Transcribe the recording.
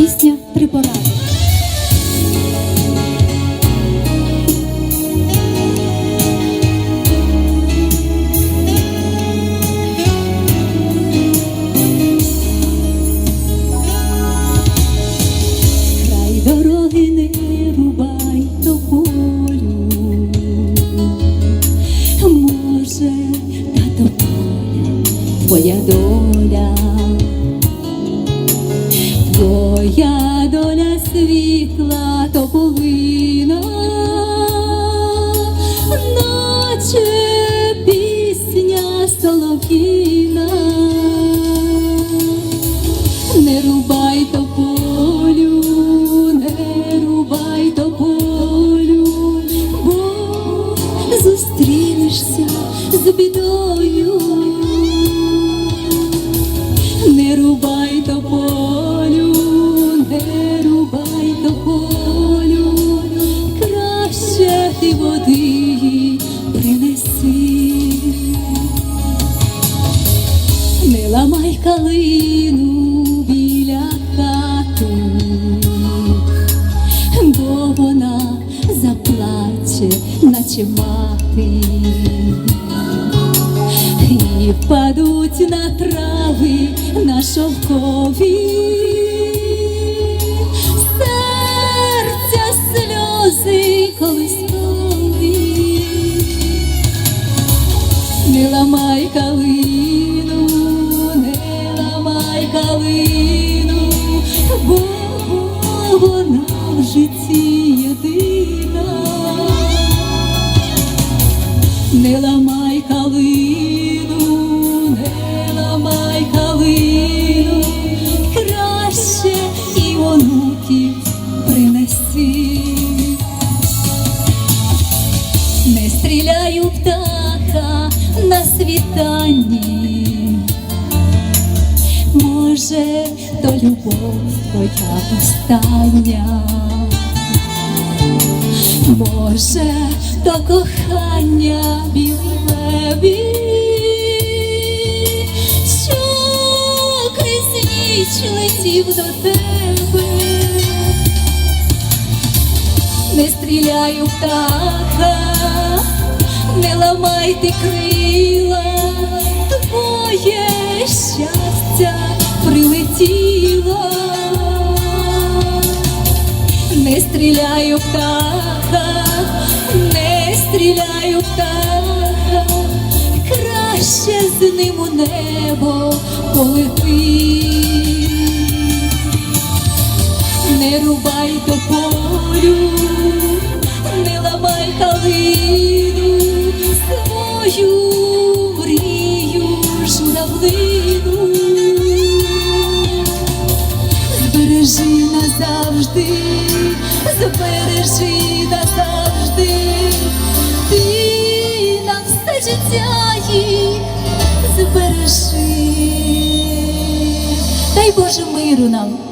Пісня три поради. Край дороги не рубай до полю. Може, та то твоя доля, твоя доля світла то полина, наче пісня солов'їна. Не рубай тополю, не рубай тополю, бо зустрінешся з бідою. Калину біля хати, бо вона заплаче, наче мати, і впадуть на трави на шовкові. Серця сльози колискові. Не ламай калину, калину, бо вона в житті єдина. Не ламай калину, не ламай калину, краще і онуків принеси. Не стріляю птаха на світанні, може, то любов твоя остання, може, то кохання білий лебідь, що крізь ніч летів до тебе. Не стріляю птаха, не ламайте крила, стріляю птаха, не стріляю птаха, краще з ним у небо полети. Не рубай тополю, Боже миру нам.